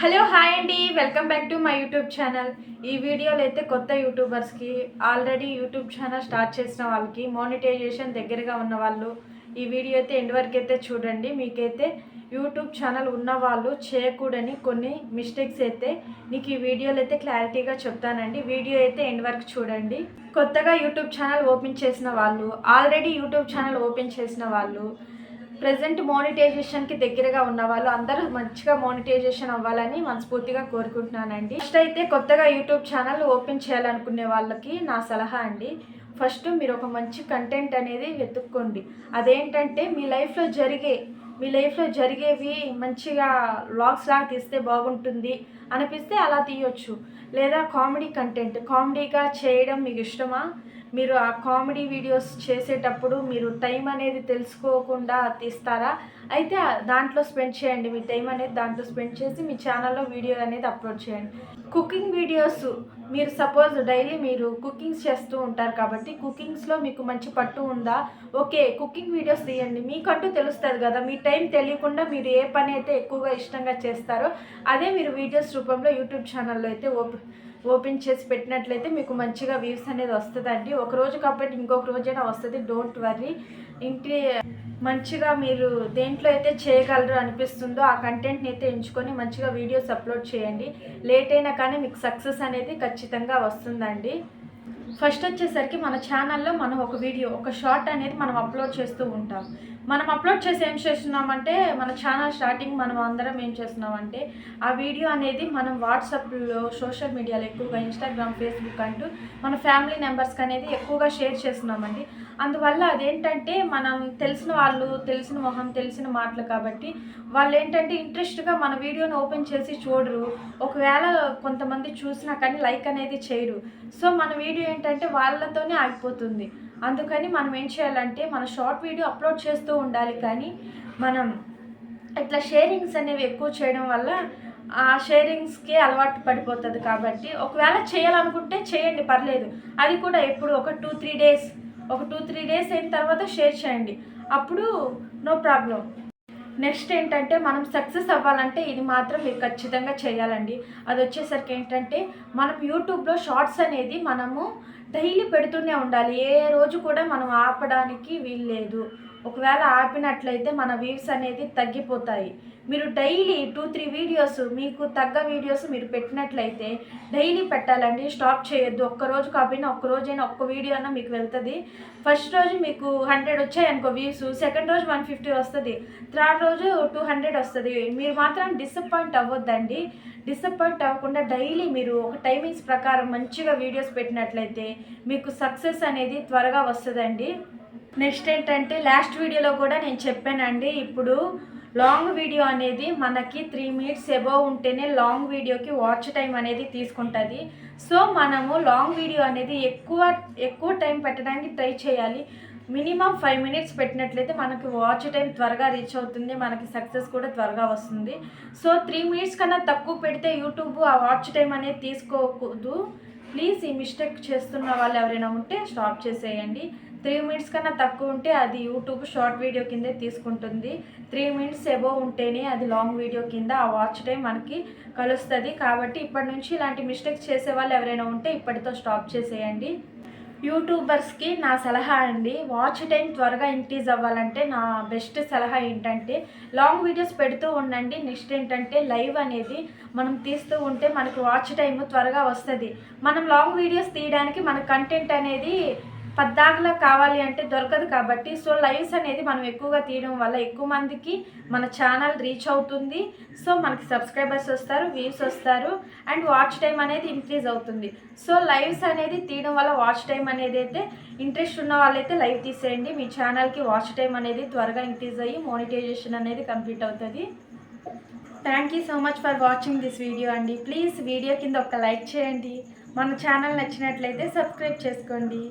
Hello hi అండి welcome back to my YouTube channel. ఈ వీడియోలో అయితే కొత్త యూట్యూబర్స్కి ఆల్రెడీ యూట్యూబ్ ఛానల్ స్టార్ట్ చేసిన వాళ్ళకి మోనిటైజేషన్ దగ్గరగా ఉన్న వాళ్ళు ఈ వీడియో అయితే ఎండ్ వరకు అయితే చూడండి. మీకైతే యూట్యూబ్ ఛానల్ ఉన్నవాళ్ళు చేయకూడని కొన్ని మిస్టేక్స్ అయితే నీకు ఈ వీడియోలో అయితే క్లారిటీగా చెప్తానండి. వీడియో అయితే ఎండ్ వరకు చూడండి. కొత్తగా యూట్యూబ్ ఛానల్ ఓపెన్ చేసిన వాళ్ళు ఆల్రెడీ యూట్యూబ్ ఛానల్ ఓపెన్ చేసిన వాళ్ళు ప్రజెంట్ మోనిటైజేషన్కి దగ్గరగా ఉన్న వాళ్ళు అందరూ మంచిగా మోనిటైజేషన్ అవ్వాలని మనస్ఫూర్తిగా కోరుకుంటున్నానండి. ఫస్ట్ అయితే కొత్తగా యూట్యూబ్ ఛానల్ ఓపెన్ చేయాలనుకునే వాళ్ళకి నా సలహా అండి. ఫస్ట్ మీరు ఒక మంచి కంటెంట్ అనేది వెతుక్కోండి. అదేంటంటే మీ లైఫ్లో జరిగే మీ లైఫ్లో జరిగేవి మంచిగా వ్లాగ్స్ లాగా తీస్తే బాగుంటుంది అనిపిస్తే అలా తీయొచ్చు. లేదా కామెడీ కంటెంట్ కామెడీగా చేయడం మీకు ఇష్టమా? మీరు ఆ కామెడీ వీడియోస్ చేసేటప్పుడు మీరు టైం అనేది తెలుసుకోకుండా తీస్తారా? అయితే దాంట్లో స్పెండ్ చేయండి. మీ టైం అనేది దాంట్లో స్పెండ్ చేసి మీ ఛానల్లో వీడియో అనేది అప్లోడ్ చేయండి. కుకింగ్ వీడియోస్ మీరు సపోజ్ డైలీ మీరు కుకింగ్స్ చేస్తూ ఉంటారు కాబట్టి కుకింగ్స్లో మీకు మంచి పట్టు ఉందా? ఓకే కుకింగ్ వీడియోస్ తీయండి. మీకంటూ తెలుస్తుంది కదా మీ టైం తెలియకుండా మీరు ఏ పని అయితే ఎక్కువగా ఇష్టంగా చేస్తారో అదే మీరు వీడియోస్ రూపంలో యూట్యూబ్ ఛానల్లో అయితే ఓపెన్ ఓపెన్ చేసి పెట్టినట్లయితే మీకు మంచిగా వ్యూస్ అనేది వస్తుందండి. ఒక రోజు కాబట్టి ఇంకొక రోజైనా వస్తుంది. డోంట్ వర్రీ ఇంటి మంచిగా మీరు దేంట్లో అయితే చేయగలరు అనిపిస్తుందో ఆ కంటెంట్ని అయితే ఎంచుకొని మంచిగా వీడియోస్ అప్లోడ్ చేయండి. లేట్ అయినా కానీ మీకు సక్సెస్ అనేది ఖచ్చితంగా వస్తుందండి. ఫస్ట్ వచ్చేసరికి మన ఛానల్లో మనం ఒక వీడియో ఒక షార్ట్ అనేది మనం అప్లోడ్ చేస్తూ ఉంటాం. మనం అప్లోడ్ చేసి ఏం చేస్తున్నామంటే మన ఛానల్ స్టార్టింగ్ మనం అందరం ఏం చేస్తున్నామంటే ఆ వీడియో అనేది మనం వాట్సాప్లో సోషల్ మీడియాలో ఎక్కువగా ఇన్స్టాగ్రామ్ ఫేస్బుక్ అంటూ మన ఫ్యామిలీ మెంబర్స్కి అనేది ఎక్కువగా షేర్ చేస్తున్నామండి. అందువల్ల అదేంటంటే మనం తెలిసిన వాళ్ళు తెలిసిన మొహం తెలిసిన మాటలు కాబట్టి వాళ్ళు ఏంటంటే ఇంట్రెస్ట్గా మన వీడియోని ఓపెన్ చేసి చూడరు. ఒకవేళ కొంతమంది చూసినా కానీ లైక్ అనేది చేయరు. సో మన వీడియో ఏంటంటే వాళ్ళతోనే ఆగిపోతుంది. అందుకని మనం ఏం చేయాలంటే మన షార్ట్ వీడియో అప్లోడ్ చేస్తూ ఉండాలి. కానీ మనం ఇట్లా షేరింగ్స్ అనేవి ఎక్కువ చేయడం వల్ల ఆ షేరింగ్స్కి అలవాటు పడిపోతుంది కాబట్టి ఒకవేళ చేయాలనుకుంటే చేయండి పర్లేదు. అది కూడా ఎప్పుడు ఒక టూ త్రీ డేస్ ఒక టూ త్రీ డేస్ అయిన తర్వాత షేర్ చేయండి. అప్పుడు నో ప్రాబ్లం నెక్స్ట్ ఏంటంటే మనం సక్సెస్ అవ్వాలంటే ఇది మాత్రం మీరు ఖచ్చితంగా చేయాలండి. అది వచ్చేసరికి ఏంటంటే మనం యూట్యూబ్లో షార్ట్స్ అనేది మనము డైలీ పెడుతూనే ఉండాలి. ఏ రోజు కూడా మనం ఆపడానికి వీల్లేదు. ఒకవేళ ఆపినట్లయితే మన వ్యూస్ అనేది తగ్గిపోతాయి. మీరు డైలీ టూ త్రీ వీడియోస్ మీకు తగ్గ వీడియోస్ మీరు పెట్టినట్లయితే డైలీ పెట్టాలండి స్టాప్ చేయొద్దు. ఒక్క రోజు కాకపోయినా ఒక్క రోజైనా ఒక్క వీడియో అన్న మీకు వెళ్తుంది. ఫస్ట్ రోజు మీకు హండ్రెడ్ వచ్చాయనుకో వ్యూస్ సెకండ్ రోజు వన్ ఫిఫ్టీ వస్తుంది. థర్డ్ రోజు టూ హండ్రెడ్ వస్తుంది. మీరు మాత్రం డిసప్పాయింట్ అవ్వద్దండి. డిసప్పాయింట్ అవ్వకుండా డైలీ మీరు ఒక టైమింగ్స్ ప్రకారం మంచిగా వీడియోస్ పెట్టినట్లయితే మీకు సక్సెస్ అనేది త్వరగా వస్తుందండి. నెక్స్ట్ ఏంటంటే లాస్ట్ వీడియోలో కూడా నేను చెప్పానండి. ఇప్పుడు లాంగ్ వీడియో అనేది మనకి త్రీ మినిట్స్ ఎబోవ్ ఉంటేనే లాంగ్ వీడియోకి వాచ్ టైం అనేది తీసుకుంటుంది. సో మనము లాంగ్ వీడియో అనేది ఎక్కువ ఎక్కువ టైం పెట్టడానికి ట్రై చేయాలి. మినిమం ఫైవ్ మినిట్స్ పెట్టినట్లయితే మనకి వాచ్ టైం త్వరగా రీచ్ అవుతుంది. మనకి సక్సెస్ కూడా త్వరగా వస్తుంది. సో త్రీ మినిట్స్ కన్నా తక్కువ పెడితే యూట్యూబ్ ఆ వాచ్ టైం అనేది తీసుకోకూడదు. ప్లీజ్ ఈ మిస్టేక్ చేస్తున్న వాళ్ళు ఎవరైనా ఉంటే స్టాప్ చేసేయండి. త్రీ మినిట్స్ కన్నా తక్కువ ఉంటే అది యూట్యూబ్ షార్ట్ వీడియో కిందే తీసుకుంటుంది. త్రీ మినిట్స్ ఎబో ఉంటేనే అది లాంగ్ వీడియో కింద ఆ వాచ్ టైం మనకి కలుస్తుంది. కాబట్టి ఇప్పటి నుంచి ఇలాంటి మిస్టేక్స్ చేసే వాళ్ళు ఎవరైనా ఉంటే ఇప్పటితో స్టాప్ చేసేయండి. యూట్యూబర్స్కి నా సలహా అండి. వాచ్ టైం త్వరగా ఇంక్రీజ్ అవ్వాలంటే నా బెస్ట్ సలహా ఏంటంటే లాంగ్ వీడియోస్ పెడుతూ ఉండండి. నెక్స్ట్ ఏంటంటే లైవ్ అనేది మనం తీస్తూ ఉంటే మనకి వాచ్ టైం త్వరగా వస్తుంది. మనం లాంగ్ వీడియోస్ తీయడానికి మన కంటెంట్ అనేది పద్దాకలా కావాలి అంటే దొరకదు కాబట్టి సో లైవ్స్ అనేది మనం ఎక్కువగా తీయడం వల్ల ఎక్కువ మందికి మన ఛానల్ రీచ్ అవుతుంది. సో మనకి సబ్స్క్రైబర్స్ వస్తారు వ్యూస్ వస్తారు అండ్ వాచ్ టైం అనేది ఇంక్రీజ్ అవుతుంది. సో లైవ్స్ అనేది తీయడం వల్ల వాచ్ టైం అనేది అయితే ఇంట్రెస్ట్ ఉన్న వాళ్ళైతే లైవ్ తీసేయండి. మీ ఛానల్కి వాచ్ టైం అనేది త్వరగా ఇంక్రీజ్ అయ్యి మోనిటైజేషన్ అనేది కంప్లీట్ అవుతుంది. Thank you so much for watching this video అండి. ప్లీజ్ వీడియో కింద ఒక లైక్ చేయండి. మన ఛానల్ నచ్చినట్లయితే సబ్స్క్రైబ్ చేసుకోండి.